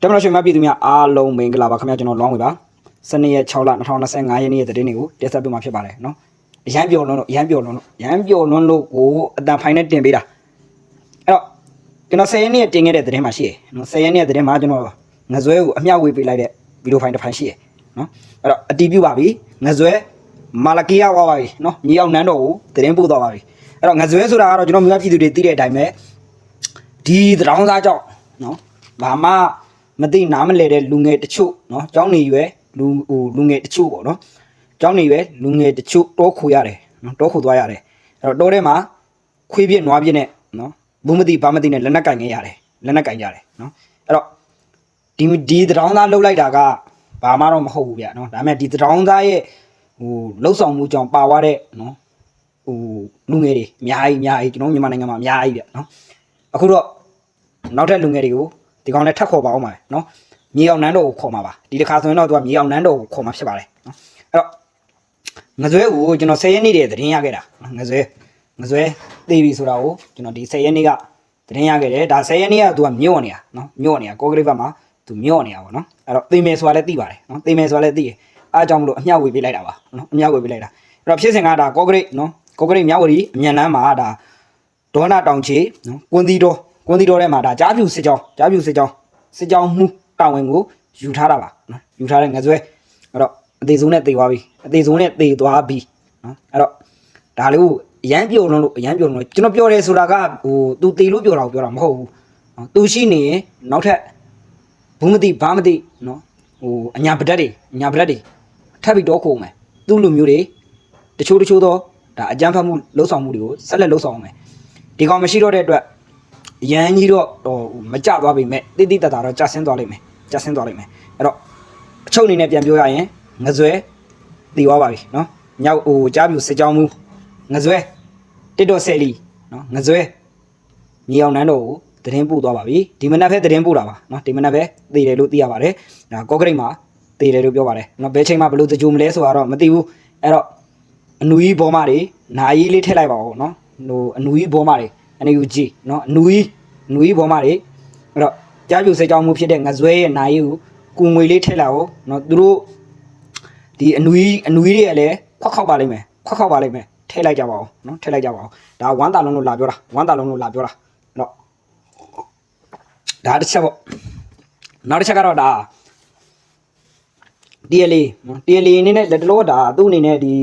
တမန်တော်ရှင်မပြည်သူများအားလုံးမင်္ဂလာပါခင်ဗျာကျွန်တော်လောင်းဝေပါစနေရက်6လ2025ရက်နေ့ရဲ့သတင်းတွေကိုတင်ဆက်ပေးမှာဖြစ်ပါတယ်နော်အရန်ပျော်လွန်းလို့အရန်ပျော်လွန်းလို့အရန်ပျော်လွန်းလို့ကိုအတန်ဖိုင်နဲ့တင်ပေးတာအဲ့တော့ကျွန်တော်10ရက်နေ့တင်ခဲ့တဲ့သတင်းမှာရှိတယ်နော်10ရက်နေ့ရဲ့သတင်းမှာကျွန်တော်ငဇွဲကိုအမျှဝေပေးလိုက်တဲ့ဗီဒီယိုဖိုင်တစ်ဖိုင်ရှိတယ်နော်အဲ့တော့အတီးပြုပါပြီငဇွဲမာလကီယာဝါပါပြီနော်မြေအောင်နန်းတော်ကိုသတင်းပို့သွားပါပြီအဲ့တော့ငဇွဲဆိုတာကတော့ကျွန်တော်မြို့ပြည်သူတွေသိတဲ့အတိုင်းပဲဒီသတောင်းသားကြောင့်နော်ဘာမှ မသိနားမလဲတဲ့လူငယ်တချို့နော်ကျောင်းနေရွယ်လူဟိုလူငယ်တချို့ပေါ့နော်ကျောင်းနေရွယ်လူငယ်တချို့တောခိုရတယ်နော်တောခိုသွားရတယ်အဲ့တော့တောထဲမှာခွေးပြစ်နွားပြစ်နဲ့နော်ဘူးမသိဘာမသိနဲ့လက်နက်ကင်ခဲ့ရတယ်လက်နက်ကင်ကြတယ်နော်အဲ့တော့ဒီဒီသတောင်းသားလှုပ်လိုက်တာကဘာမှတော့မဟုတ်ဘူးဗျနော်ဒါပေမဲ့ဒီသတောင်းသားရဲ့ဟိုလှုပ်ဆောင်မှုကြောင့်ပါသွားတဲ့နော်ဟိုလူငယ်တွေအများကြီးအများကြီးကျွန်တော်မြန်မာနိုင်ငံမှာအများကြီးဗျနော်အခုတော့နောက်ထပ်လူငယ်တွေကို ဒီကောင်လည်းထပ်ခေါ်ပါအောင်ပါနော်မြေအောင်နန်းတော်ကိုခေါ်มาပါဒီတစ်ခါဆိုရင်တော့သူကမြေအောင်နန်းတော်ကိုခေါ်มาဖြစ်ပါတယ်နော်အဲ့တော့ငဇွဲကိုကျွန်တော်10ရက်နေ့တည်းသတင်းရခဲ့တာနော်ငဇွဲငဇွဲသိပြီဆိုတာကိုကျွန်တော်ဒီ10ရက်နေ့ကသတင်းရခဲ့တယ်ဒါ10ရက်နေ့ကသူကမြို့နေတာနော်မြို့နေတာကောကရိတ်ဘက်မှာသူမြို့နေတာပေါ့နော်အဲ့တော့သိမယ်ဆိုတာလည်းသိပါတယ်နော်သိမယ်ဆိုတာလည်းသိတယ်အားကြောင့်မလို့အမျှဝေပေးလိုက်တာပါနော်အမျှဝေပေးလိုက်တာအဲ့တော့ဖြစ်စဉ်ကဒါကောကရိတ်နော်ကောကရိတ်မြောက်ဝတီအမြန်လမ်းမှာဒါ ဒေါနာတောင်ချေနော်ကွန်တီတော် ကွန်တီတော်ထဲမှာဒါကြားပြူစစ်ကြောင်းကြားပြူစစ်ကြောင်းစစ်ကြောင်းမှုတာဝန်ကိုယူထားတာပါနော်ယူထားတဲ့ငဇွဲအဲ့တော့အသေးဆုံးနဲ့သေသွားပြီအသေးဆုံးနဲ့သေသွားပြီနော်အဲ့တော့ဒါလေးကိုအရန်ပြုံလုံးလို့အရန်ပြုံလုံးကျွန်တော်ပြောတယ်ဆိုတာကဟိုသူသေလို့ပြောတာကိုပြောတာမဟုတ်ဘူးနော်သူရှိနေရင်နောက်ထပ်ဘူးမသိဘာမသိနော်ဟိုအညာပဒတ်တွေအညာပဒတ်တွေထပ်ပြီးတော့ခုံမယ်သူ့လူမျိုးတွေတချို့တချို့တော့ဒါအကြမ်းဖက်မှုလှုပ်ဆောင်မှုတွေကိုဆက်လက်လှုပ်ဆောင်အောင်မယ်ဒီကောင်မရှိတော့တဲ့အတွက် အရန်ကြီးတော့ဟိုမကြသွားပြီမဲ့တိတိတတ်တာတော့ကြာဆင်းသွားလိမ့်မယ်ကြာဆင်းသွားလိမ့်မယ်အဲ့တော့အချုပ်အနေနဲ့ပြန်ပြောရရင်ငဇွဲတည်သွားပါပြီနော်ညောက်ဟိုကြားပြူစစ်ကြောင်းမူငဇွဲတစ်တော့ဆယ်လီနော်ငဇွဲမြေအောင်နန်းတော်ကိုတရင်ပို့သွားပါပြီဒီမနက်ပဲတရင်ပို့တာပါနော်ဒီမနက်ပဲတည်တယ်လို့သိရပါတယ်ဒါကော့ကရိတ်မှာတည်တယ်လို့ပြောပါတယ်နော်ဘယ်ချိန်မှဘလို့တကြိုမလဲဆိုတော့မသိဘူးအဲ့တော့အနူကြီးဘောမတွေနာကြီးလေးထည့်လိုက်ပါဦးနော်ဟိုအနူကြီးဘောမတွေ NUG နော်အနူကြီးအနူကြီးဘောမတွေအဲ့တော့ကြားပြူစိတ်ကြောင်းမှုဖြစ်တဲ့ငဇွဲရဲ့နာကြီးကိုကူငွေလေးထည့်လိုက်အောင်နော်သူတို့ဒီအနူကြီးအနူကြီးတွေကလည်းခွက်ခောက်ပါလိမ့်မယ်ခွက်ခောက်ပါလိမ့်မယ်ထည့်လိုက်ကြပါဦးနော်ထည့်လိုက်ကြပါဦးဒါဝမ်းတာလုံးလို့လာပြောတာဝမ်းတာလုံးလို့လာပြောတာအဲ့တော့ဒါတစ်ချက်ပေါ့နောက်တစ်ချက်ကတော့ဒါ DLA နော် DLA အနေနဲ့လက်တလောဒါသူ့အနေနဲ့ဒီ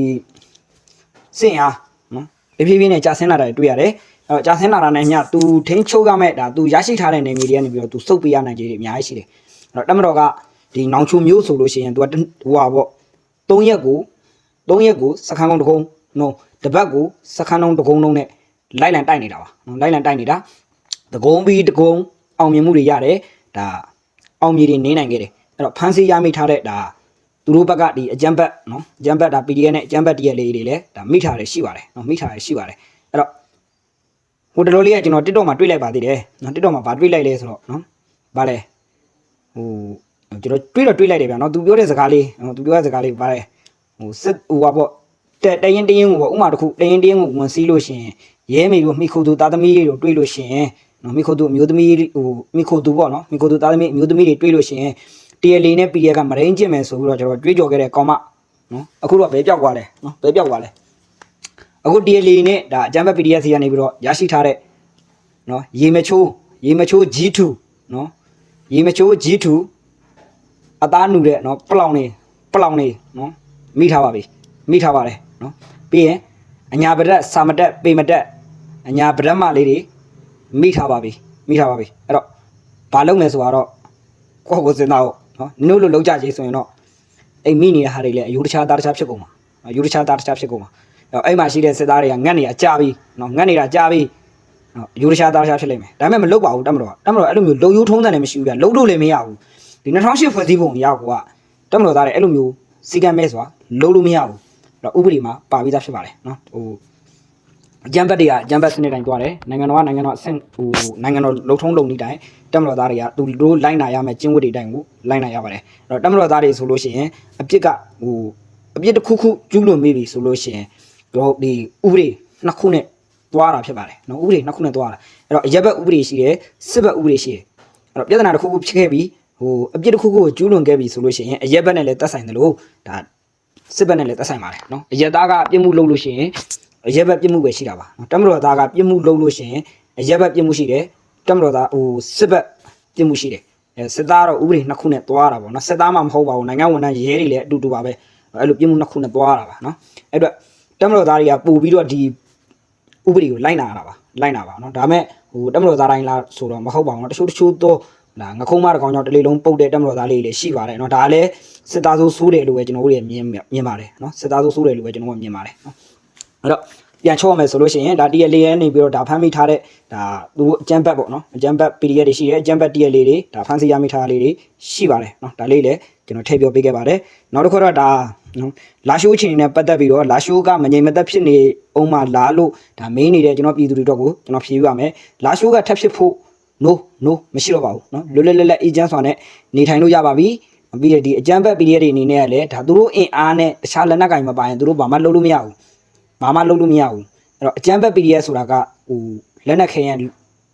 စင်အားနော်တဖြည်းဖြည်းနဲ့ကြာဆင်းလာတာတွေ့ရတယ် အဲတော့ကြာဆင်းလာတာနဲ့ညသူထင်းချုပ်ရမဲ့ဒါသူရရှိထားတဲ့နေမီတွေကနေပြီးတော့သူစုပ်ပေးရနိုင်ခြေတွေအများကြီးရှိတယ်အဲ့တော့တမတော်ကဒီနောင်ချုံမျိုးဆိုလို့ရှိရင်သူကဟိုဟာပေါ့၃ရက်ကို၃ရက်ကိုစခန်းကုန်းတစ်ကုန်းနော်တပတ်ကိုစခန်းကုန်းတစ်ကုန်းလုံးနဲ့လိုက်လံတိုက်နေတာပါနော်လိုက်လံတိုက်နေတာတကုန်းပြီးတကုန်းအောင်မြင်မှုတွေရတယ်ဒါအောင်မြင်တွေနေနိုင်ခဲ့တယ်အဲ့တော့ဖန်စီရမိထားတဲ့ဒါသူတို့ဘက်ကဒီအကြမ်းဘက်နော်အကြမ်းဘက်ဒါ PDF နဲ့အကြမ်းဘက် DL လေးတွေလည်းဒါမိထားတယ်ရှိပါတယ်နော်မိထားတယ်ရှိပါတယ်အဲ့တော့ ဟိုတလောလေးကကျွန်တော် TikTok မှာတွေ့လိုက်ပါသေးတယ်နော် TikTok မှာဗာတွေ့လိုက်လဲဆိုတော့နော်ဗာလဲဟိုကျွန်တော်တွေ့တော့တွေ့လိုက်တယ်ဗျာနော်သူပြောတဲ့စကားလေးနော်သူပြောတဲ့စကားလေးဗာလဲဟိုစစ်ဟိုပါပေါ့တက်တရင်တရင်ကိုပေါ့ဥမာတစ်ခုတရင်တရင်ကိုဝင်စည်းလို့ရှိရင်ရဲမေတို့မိခုသူသားသမီးတွေတွေ့လို့ရှိရင်နော်မိခုသူအမျိုးသမီးဟိုမိခုသူပေါ့နော်မိခုသူသားသမီးအမျိုးသမီးတွေတွေ့လို့ရှိရင် TL နဲ့ PDF ကမရင်းကျင့်မယ်ဆိုပြီးတော့ကျွန်တော်တွေးကြော်ခဲ့တဲ့ကောင်မနော်အခုတော့ဘယ်ပြောက်သွားလဲနော်ဘယ်ပြောက်သွားလဲ အခု TL နဲ့ဒါအကြမ်းဖက် PDF စီကနေပြီးတော့ရရှိထားတဲ့နော်ရေမချိုးရေမချိုး G2 နော်ရေမချိုး G2 အသားနူတဲ့နော်ပလောင်နေပလောင်နေနော်မိထားပါပြီမိထားပါတယ်နော်ပြီးရင်အညာပရက်စာမတက်ပေမတက်အညာပရက်မလေးတွေမိထားပါပြီမိထားပါပြီအဲ့တော့ဘာလုပ်မယ်ဆိုတော့ကိုယ့်ကိုယ်စဉ်းစားဖို့နော်နင်တို့လိုလောက်ကြကြီးဆိုရင်တော့အိမ်မိနေတဲ့ဟာတွေလည်းအယူတခြားသားတခြားဖြစ်ကုန်မှာအယူတခြားသားတခြားဖြစ်ကုန်မှာအဲ့ တော့အဲ့မှာရှိတဲ့စစ်သားတွေကငတ်နေတာကြာပြီနော်ငတ်နေတာကြာပြီနော်အယူတခြားသားတခြားဖြစ်လိမ့်မယ်ဒါပေမဲ့မလုပ်ပါဘူးတတ်မတော်တတ်မတော်အဲ့လိုမျိုးလုံယိုးထုံးတယ်လည်းမရှိဘူးဗျလုံလို့လည်းမရဘူးဒီ2008ဖွဲ့စည်းပုံအရကွာတတ်မတော်သားတွေအဲ့လိုမျိုးစီကံမဲစွာလုံလို့မရဘူးအဲ့တော့ဥပဒေမှာပါပြီးသားဖြစ်ပါတယ်နော်ဟိုအကြံဘက်တွေကအကြံဘက်စနစ်တိုင်းတွားတယ်နိုင်ငံတော်ကနိုင်ငံတော်အဆင့်ဟိုနိုင်ငံတော်လုံထုံးလုံနည်းတိုင်းတက်မတော်သားတွေကသူတို့လိုက်နာရမယ်ကျင့်ဝတ်တွေတိုင်းကိုလိုက်နာရပါတယ်အဲ့တော့တက်မတော်သားတွေဆိုလို့ရှိရင်အပြစ်ကဟိုအပြစ်တစ်ခုခုကျူးလွန်မိပြီဆိုလို့ရှိရင် တို့ဒီဥပဒေနှစ်ခုနဲ့တွားတာဖြစ်ပါတယ်နော်ဥပဒေနှစ်ခုနဲ့တွားတာအဲ့တော့အရက်ဘက်ဥပဒေရှိတယ်စစ်ဘက်ဥပဒေရှိတယ်အဲ့တော့ပြဿနာတစ်ခုခုဖြစ်ခဲ့ပြီးဟိုအပြစ်တစ်ခုခုကိုကျူးလွန်ခဲ့ပြီဆိုလို့ရှိရင်အရက်ဘက်နဲ့လည်းသက်ဆိုင်တယ်လို့ဒါစစ်ဘက်နဲ့လည်းသက်ဆိုင်ပါတယ်နော်အရက်သားကပြစ်မှုလုပ်လို့ရှိရင်အရက်ဘက်ပြစ်မှုပဲရှိတာပါနော်တမတော်သားကပြစ်မှုလုပ်လို့ရှိရင်အရက်ဘက်ပြစ်မှုရှိတယ်တမတော်သားဟိုစစ်ဘက်ပြစ်မှုရှိတယ်အဲစစ်သားတော့ဥပဒေနှစ်ခုနဲ့သွားတာပေါ့နော်စစ်သားမှမဟုတ်ပါဘူးနိုင်ငံဝန်ထမ်းရဲတွေလည်းအတူတူပါပဲအဲ့လိုပြစ်မှုနှစ်ခုနဲ့သွားတာပါနော်အဲ့တော့ တမတော်သားတွေကပို့ပြီးတော့ဒီ ဥပဒေကိုလိုက်နာရတာပါလိုက်နာပါเนาะဒါပေမဲ့ဟိုတက်မတော်သားတိုင်းလားဆိုတော့မဟုတ်ပါဘူးเนาะတချို့တချို့တော့ဒါငခုံးမတစ်ကောင်ကြောင့်တလေလုံးပုတ်တဲ့တက်မတော်သားလေးတွေလည်းရှိပါတယ်เนาะဒါလည်းစစ်သားဆိုးဆိုးတယ်လို့ပဲကျွန်တော်တို့ရမြင်မြင်ပါတယ်เนาะစစ်သားဆိုးဆိုးတယ်လို့ပဲကျွန်တော်ကမြင်ပါတယ်เนาะအဲ့တော့ပြန်ချောရမယ်ဆိုလို့ရှိရင်ဒါတရက်လေးရဲနေပြီးတော့ဒါဖမ်းမိထားတဲ့ဒါသူတို့အကြမ်းဘက်ပေါ့เนาะအကြမ်းဘက် PDF တွေရှိတယ်အကြမ်းဘက်တရက်လေးတွေဒါဖမ်းဆီးရမိထားတာလေးတွေရှိပါတယ်เนาะဒါလေးလည်းကျွန်တော်ထည့်ပြောပေးခဲ့ပါတယ်နောက်တစ်ခုတော့ဒါ နော်လာရှိုးချင်းနဲ့ပတ်သက်ပြီးတော့လာရှိုးကမငြိမ်မသက်ဖြစ်နေအောင်မှလာလို့ဒါမင်းနေတဲ့ကျွန်တော်ပြည်သူတွေတော့ကိုကျွန်တော်ဖြေပြရမယ်လာရှိုးကထပ်ဖြစ်ဖို့ no no မရှိတော့ပါဘူးနော်လွတ်လွတ်လပ်လပ်အေဂျင့်ဆောင်နဲ့နေထိုင်လို့ရပါပြီပြီးရဒီအကြမ်းဖက် PDF တွေအနေနဲ့ကလည်းဒါသူတို့အင်အားနဲ့တခြားလက်နက်ကင်မပိုင်သူတို့ဘာမှလုပ်လို့မရဘူးဘာမှလုပ်လို့မရဘူးအဲ့တော့အကြမ်းဖက် PDF ဆိုတာကဟိုလက်နက်ခဲရန်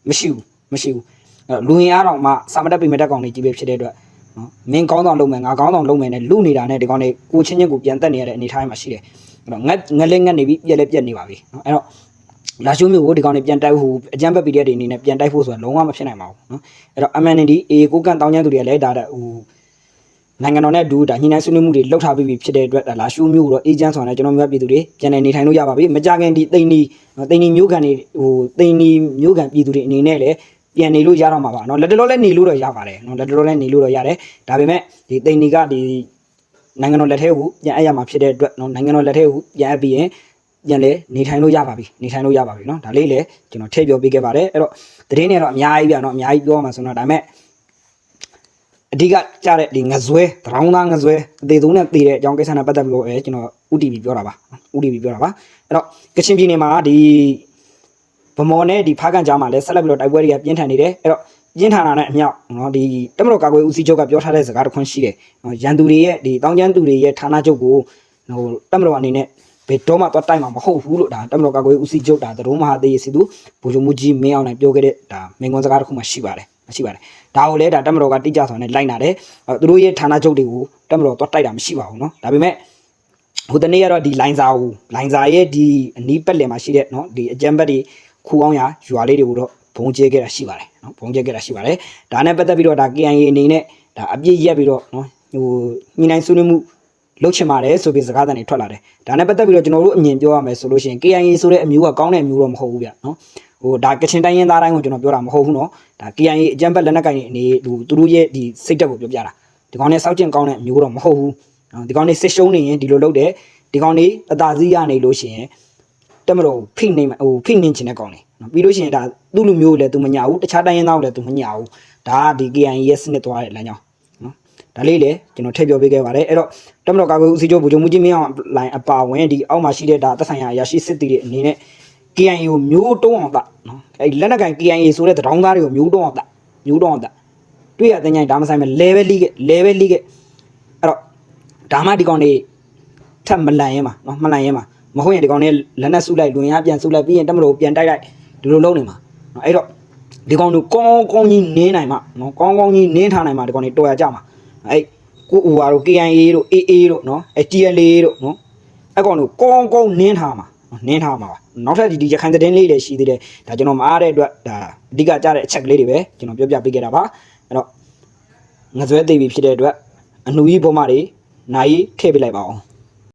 မရှိဘူးမရှိဘူးအဲ့တော့လူရင်အားတော်မှစာမတက်ပိမတက်ကောင်တွေကြီးပဲဖြစ်တဲ့အတွက် နော်မင်းကောင်းဆောင်လုပ်မယ်ငါကောင်းဆောင်လုပ်မယ်နဲ့လူနေတာနဲ့ဒီကောင်တွေကိုချင်းချင်းကိုပြန်တက်နေရတဲ့အနေထားမှာရှိတယ်အဲ့တော့ငက်ငက်လေးငက်နေပြီပြက်လဲပြက်နေပါပြီနော်အဲ့တော့လာရှုံးမျိုးကိုဒီကောင်တွေပြန်တိုက်ဖို့အကြမ်းဖက် PDF တွေအနေနဲ့ပြန်တိုက်ဖို့ဆိုတာလုံးဝမဖြစ်နိုင်ပါဘူးနော်အဲ့တော့ MND A ကိုကန်တောင်းချမ်းသူတွေကလည်းဒါတဲ့ဟိုနိုင်ငံတော်နဲ့အတူဒါညှိနှိုင်းဆွေးနွေးမှုတွေလုပ်ထားပြီးဖြစ်တဲ့အတွက်လာရှုမျိုးတော့အေဂျင့်ဆောင်နဲ့ကျွန်တော်မျိုးပြည်သူတွေပြန်နေနေထိုင်လို့ရပါပြီမကြခင်ဒီတိန်ဒီတိန်ဒီမျိုးကန်တွေဟိုတိန်ဒီမျိုးကန်ပြည်သူတွေအနေနဲ့လည်း ပြန်နေလို့ရတော့မှာပါเนาะလက်တလောလည်းနေလို့တော့ရပါတယ်เนาะလက်တလောလည်းနေလို့တော့ရတယ်ဒါပေမဲ့ဒီတိန်နီကဒီနိုင်ငံတော်လက်ထဲကိုပြန်အပ်ရမှာဖြစ်တဲ့အတွက်เนาะနိုင်ငံတော်လက်ထဲကိုပြန်အပ်ပြီးရင် ပြန်လဲနေထိုင်လို့ရပါပြီနေထိုင်လို့ရပါပြီเนาะဒါလေးလည်းကျွန်တော်ထည့်ပြောပေးခဲ့ပါတယ်အဲ့တော့သတင်းတွေတော့အများကြီးပြเนาะအများကြီးပြောမှာဆိုတော့ဒါပေမဲ့အဓိကကြားတဲ့ဒီငဇွဲသရောင်းသားငဇွဲအသေးဆုံးနဲ့တည်တဲ့အကြောင်းကိစ္စနဲ့ပတ်သက်ပြီးတော့အဲကျွန်တော် UTV ပြောတာပါ UTV ပြောတာပါအဲ့တော့ကချင်ပြည်နယ်မှာဒီ ဗမော်နဲ့ဒီဖားကန်ကြားမှာလည်းဆက်လက်ပြီးတော့တိုက်ပွဲတွေကပြင်းထန်နေတယ်အဲ့တော့ပြင်းထန်တာနဲ့အမြောက်နော်ဒီတမတော်ကာကွယ်ဦးစီးချုပ်ကပြောထားတဲ့စကားတစ်ခွန်းရှိတယ်နော်ရန်သူတွေရဲ့ဒီတောင်ကျန်းသူတွေရဲ့ဌာနချုပ်ကိုဟိုတမတော်အနေနဲ့ဘယ်တော့မှသွားတိုက်မှာမဟုတ်ဘူးလို့ဒါတမတော်ကာကွယ်ဦးစီးချုပ်ဒါသတော်မဟာသေးစီသူဘူဂျိုမူကြီးမင်းအောင်နိုင်ပြောခဲ့တဲ့ဒါမင်းကွန်စကားတစ်ခုမှရှိပါတယ်မရှိပါတယ်ဒါကိုလည်းဒါတမတော်ကတိကျဆောင်နဲ့လိုက်နာတယ်သူတို့ရဲ့ဌာနချုပ်တွေကိုတမတော်သွားတိုက်တာမရှိပါဘူးနော်ဒါပေမဲ့ဟိုတနေ့ကတော့ဒီလိုင်းစာကိုလိုင်းစာရဲ့ဒီအနီးပတ်လည်မှာရှိတဲ့နော်ဒီအကြံဘက်တွေ ခူအောင်ရရွာလေးတွေကိုတော့ဘုံကျဲခဲ့တာရှိပါတယ်နော်ဘုံကျဲခဲ့တာရှိပါတယ်ဒါနဲ့ပတ်သက်ပြီးတော့ဒါ KNA အနေနဲ့ဒါအပြစ်ရက်ပြီးတော့နော်ဟိုညီနိုင်ဆွေးနွေးမှုလုပ်ချင်ပါတယ်ဆိုပြီးစကားသံတွေထွက်လာတယ်ဒါနဲ့ပတ်သက်ပြီးတော့ကျွန်တော်တို့အမြင်ပြောရမယ်ဆိုလို့ရှိရင် KNA ဆိုတဲ့အမျိုးကကောင်းတဲ့အမျိုးတော့မဟုတ်ဘူးဗျနော်ဟိုဒါကချင်တိုင်းရင်းသားတိုင်းကိုကျွန်တော်ပြောတာမဟုတ်ဘူးနော်ဒါ KNA အကြံပတ်လက်နက်ကိုင်အနေဟိုသူတို့ရဲ့ဒီစိတ်ဓာတ်ကိုပြောပြတာဒီကောင်နဲ့စောက်ကျင်ကောင်းတဲ့အမျိုးတော့မဟုတ်ဘူးဒီကောင်နေစစ်ရှုံးနေရင်ဒီလိုလုပ်တယ်ဒီကောင်နေအသာစီးရနေလို့ရှိရင် တက်မတော်ဖိနေဟိုဖိနေချင်တဲ့ကောင်နေနော်ပြီးလို့ရှိရင်ဒါသူ့လူမျိုးကိုလည်းသူမညာဘူးတခြားတိုင်းရင်းသားကိုလည်းသူမညာဘူးဒါကဒီ KIA ရဲ့စနစ်သွားတဲ့လမ်းကြောင်းနော်ဒါလေးလေကျွန်တော်ထည့်ပြောပေးခဲ့ပါတယ်အဲ့တော့တမတော်ကာကွယ်ဦးစီးချုပ်ဗိုလ်ချုပ်မှုကြီးမင်းအောင်လိုင်းအပါဝင်ဒီအောက်မှာရှိတဲ့ဒါသက်ဆိုင်ရာအရာရှိစစ်တီတွေအနေနဲ့ KIA ကိုမျိုးတုံးအောင်တာနော်အဲ့ဒီလက်နက်ကန် KIA ဆိုတဲ့တောင်းသားတွေကိုမျိုးတုံးအောင်တာမျိုးတုံးအောင်တာတွေ့ရတဲ့ညင်ဒါမဆိုင်မဲ့ level လိခဲ့ level လိခဲ့အဲ့တော့ဒါမှဒီကောင်တွေထပ်မလန်ရဲမှာနော်မလန်ရဲမှာ မဟုတ်ရင်ဒီကောင်တွေလက်နက်စုလိုက်လွင်ရပြန်စုလိုက်ပြီးရင်တမတော်ကိုပြန်တိုက်လိုက်ဒီလိုလုပ်နေမှာနော်အဲ့တော့ဒီကောင်တို့ကောင်းကောင်းကြီးနင်းနိုင်မှာနော်ကောင်းကောင်းကြီးနင်းထားနိုင်မှာဒီကောင်တွေတော်ရကြမှာအဲ့ကိုဦးပါတို့ KIA တို့ AA တို့နော်အဲ့ TLA တို့နော်အဲ့ကောင်တို့ကောင်းကောင်းနင်းထားမှာနင်းထားမှာပါနောက်ထပ်ဒီဒီရခိုင်သတင်းလေးတွေရှိသေးတယ်ဒါကျွန်တော်မအားတဲ့အတွက်ဒါအဓိကကြားတဲ့အချက်ကလေးတွေပဲကျွန်တော်ပြောပြပေးခဲ့တာပါအဲ့တော့ငဇွဲသိပြီဖြစ်တဲ့အတွက်အနှူကြီးဘုံမတွေနိုင်ထည့်ပေးလိုက်ပါအောင်